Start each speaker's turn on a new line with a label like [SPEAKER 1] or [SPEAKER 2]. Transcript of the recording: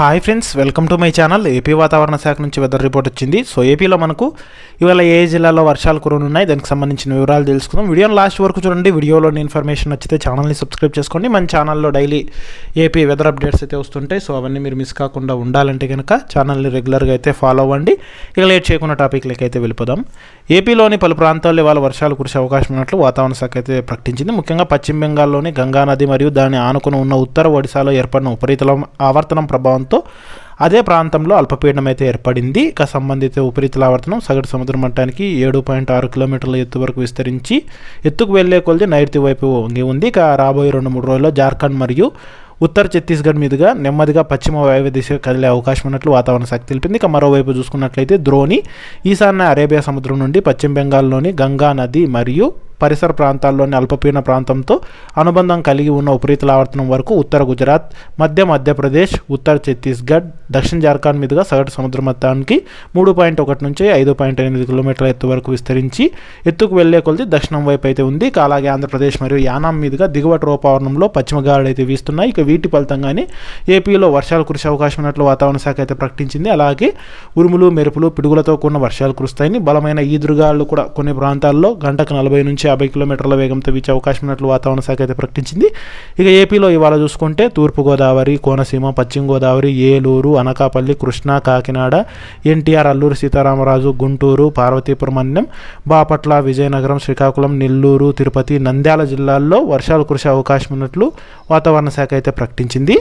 [SPEAKER 1] Hi friends welcome to my channel AP వాతావరణ శాఖ నుంచి వెదర్ రిపోర్ట్ వచ్చింది. సో ఏపీలో మనకు ఇవాళ ఏ జిల్లాలో వర్షాలు కురనున్నాయి దానికి సంబంధించిన వివరాలు తెలుసుకుందాం. వీడియోని లాస్ట్ వరకు చూడండి. వీడియోలోని ఇన్ఫర్మేషన్ నచ్చితే ఛానల్ని సబ్స్క్రైబ్ చేసుకోండి. మన ఛానల్లో డైలీ ఏపీ వెదర్ అప్డేట్స్ అయితే వస్తుంటాయి. సో అవన్నీ మీరు మిస్ కాకుండా ఉండాలంటే కనుక ఛానల్ని రెగ్యులర్గా అయితే ఫాలో అవ్వండి. ఇక లేట్ చేయకుండా టాపిక్లకి అయితే వెళ్ళిపోదాం. ఏపీలోని పలు ప్రాంతాల్లో ఇవాళ వర్షాలు కురిసే అవకాశం ఉన్నట్లు వాతావరణ శాఖ అయితే ప్రకటించింది. ముఖ్యంగా పశ్చిమ బెంగాల్లోని గంగా నది మరియు దాని ఆనుకుని ఉన్న ఉత్తర ఒడిశాలో ఏర్పడిన ఉపరితలం ఆవర్తనం ప్రభావంతో అదే ప్రాంతంలో అల్పపీడనం అయితే ఏర్పడింది. ఇక సంబంధిత ఉపరితల ఆవర్తనం సగటు సముద్ర మట్టానికి ఏడు పాయింట్ ఆరు కిలోమీటర్ల ఎత్తు వరకు విస్తరించి ఎత్తుకు వెళ్ళే కొలది నైరుతి వైపు వంగి ఉంది. ఇక రాబోయే రెండు మూడు రోజుల్లో జార్ఖండ్ మరియు ఉత్తర ఛత్తీస్గఢ్ మీదుగా నెమ్మదిగా పశ్చిమ వాయువ్య దిశ కదిలే అవకాశం ఉన్నట్లు వాతావరణ శాఖ తెలిపింది. ఇక మరోవైపు చూసుకున్నట్లయితే ద్రోణి ఈశాన్య అరేబియా సముద్రం నుండి పశ్చిమ బెంగాల్లోని గంగా నది మరియు పరిసర ప్రాంతాల్లోని అల్పపీడన ప్రాంతంతో అనుబంధం కలిగి ఉన్న ఉపరితల ఆవర్తనం వరకు ఉత్తర గుజరాత్ మధ్య మధ్యప్రదేశ్ ఉత్తర ఛత్తీస్గఢ్ దక్షిణ జార్ఖండ్ మీదుగా సగటు సముద్ర మొత్తానికి మూడు పాయింట్ ఒకటి నుంచి ఐదు పాయింట్ ఎనిమిది కిలోమీటర్ల ఎత్తు వరకు విస్తరించి ఎత్తుకు వెళ్ళే కొలది దక్షిణం వైపు అయితే ఉంది. ఇక అలాగే ఆంధ్రప్రదేశ్ మరియు యానాం మీదుగా దిగువ రూపావరణంలో పశ్చిమ గాలులు అయితే వీస్తున్నాయి. ఇక వీటి ఫలితంగానే ఏపీలో వర్షాలు కురిసే అవకాశం ఉన్నట్లు వాతావరణ శాఖ అయితే ప్రకటించింది. అలాగే ఉరుములు మెరుపులు పిడుగులతో కూడిన వర్షాలు కురుస్తాయని బలమైన ఈదురుగాలు కూడా కొన్ని ప్రాంతాల్లో గంటకు నలభై నుంచి యాభై కిలోమీటర్ల వేగంతో వీచే అవకాశం ఉన్నట్లు వాతావరణ శాఖ అయితే ప్రకటించింది. ఇక ఏపీలో ఇవాళ చూసుకుంటే తూర్పుగోదావరి కోనసీమ పశ్చిమ గోదావరి ఏలూరు అనకాపల్లి కృష్ణా కాకినాడ ఎన్టీఆర్ అల్లూరు సీతారామరాజు గుంటూరు పార్వతీపురం అన్నం బాపట్ల విజయనగరం శ్రీకాకుళం నెల్లూరు తిరుపతి నంద్యాల జిల్లాల్లో వర్షాలు కురిసే అవకాశం ఉన్నట్లు వాతావరణ శాఖ అయితే ప్రకటించింది.